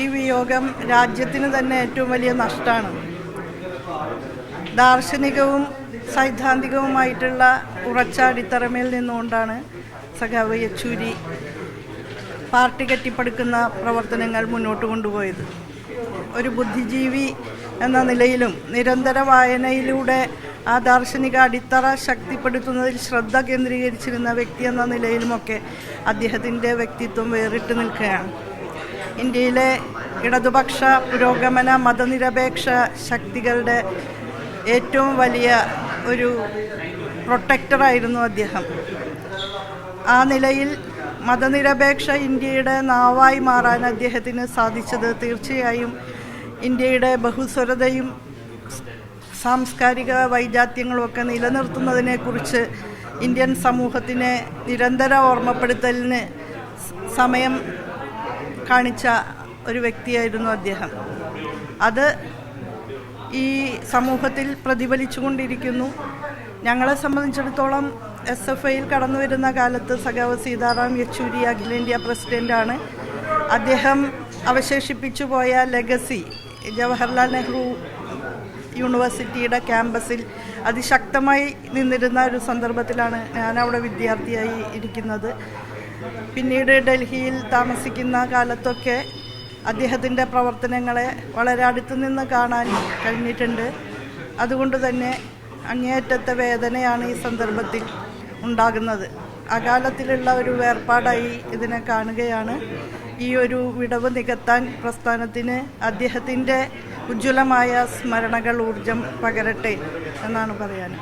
ഈ വിയോഗം രാജ്യത്തിന് തന്നെ ഏറ്റവും വലിയ നഷ്ടമാണ്. ദാർശനികവും സൈദ്ധാന്തികവുമായിട്ടുള്ള ഉറച്ച അടിത്തറമേൽ നിന്നുകൊണ്ടാണ് സഖാവ് യെച്ചൂരി പാർട്ടി കെട്ടിപ്പടുക്കുന്ന പ്രവർത്തനങ്ങൾ മുന്നോട്ട് കൊണ്ടുപോയത്. ഒരു ബുദ്ധിജീവി എന്ന നിലയിലും നിരന്തര വായനയിലൂടെ ആ ദാർശനിക അടിത്തറ ശക്തിപ്പെടുത്തുന്നതിൽ ശ്രദ്ധ കേന്ദ്രീകരിച്ചിരുന്ന വ്യക്തി എന്ന നിലയിലുമൊക്കെ അദ്ദേഹത്തിന്റെ വ്യക്തിത്വം വേറിട്ട് നിൽക്കുകയാണ്. ഇന്ത്യയിലെ ഇടതുപക്ഷ പുരോഗമന മതനിരപേക്ഷ ശക്തികളുടെ ഏറ്റവും വലിയ ഒരു പ്രൊട്ടക്ടറായിരുന്നു അദ്ദേഹം. ആ നിലയിൽ മതനിരപേക്ഷ ഇന്ത്യയുടെ നാവായി മാറാൻ അദ്ദേഹത്തിന് സാധിച്ചത് തീർച്ചയായും ഇന്ത്യയുടെ ബഹുസ്വരതയും സാംസ്കാരിക വൈജാത്യങ്ങളുമൊക്കെ നിലനിർത്തുന്നതിനെക്കുറിച്ച് ഇന്ത്യൻ സമൂഹത്തിനെ നിരന്തര ഓർമ്മപ്പെടുത്തലിന് സമയം കാണിച്ച ഒരു വ്യക്തിയായിരുന്നു അദ്ദേഹം. അത് ഈ സമൂഹത്തിൽ പ്രതിഫലിച്ചുകൊണ്ടിരിക്കുന്നു. ഞങ്ങളെ സംബന്ധിച്ചിടത്തോളം എസ് എഫ് ഐയിൽ കടന്നു വരുന്ന കാലത്ത് സഖാവ് സീതാറാം യെച്ചൂരി അഖിലേന്ത്യാ പ്രസിഡന്റാണ് അദ്ദേഹം അവശേഷിപ്പിച്ചു പോയ ലെഗസി ജവഹർലാൽ നെഹ്റു യൂണിവേഴ്സിറ്റിയുടെ ക്യാമ്പസിൽ അതിശക്തമായി നിന്നിരുന്ന ഒരു സന്ദർഭത്തിലാണ് ഞാൻ അവിടെ വിദ്യാർത്ഥിയായി ഇരിക്കുന്നത്. പിന്നീട് ഡൽഹിയിൽ താമസിക്കുന്ന കാലത്തൊക്കെ അദ്ദേഹത്തിന്റെ പ്രവർത്തനങ്ങളെ വളരെ അടുത്തു നിന്ന് കാണാൻ കഴിഞ്ഞിട്ടുണ്ട്. അതുകൊണ്ട് തന്നെ അങ്ങേയറ്റത്തെ വേദനയാണ് ഈ സന്ദർഭത്തിൽ ഉണ്ടാകുന്നത്. അകാലത്തിലുള്ള ഒരു വേർപാടായി ഇതിനെ കാണുകയാണ്. ഈ ഒരു വിടവ് നികത്താൻ പ്രസ്ഥാനത്തിന് അദ്ദേഹത്തിന്റെ ഉജ്ജ്വലമായ സ്മരണകൾ ഊർജം പകരട്ടെ എന്നാണ് പറയാൻ.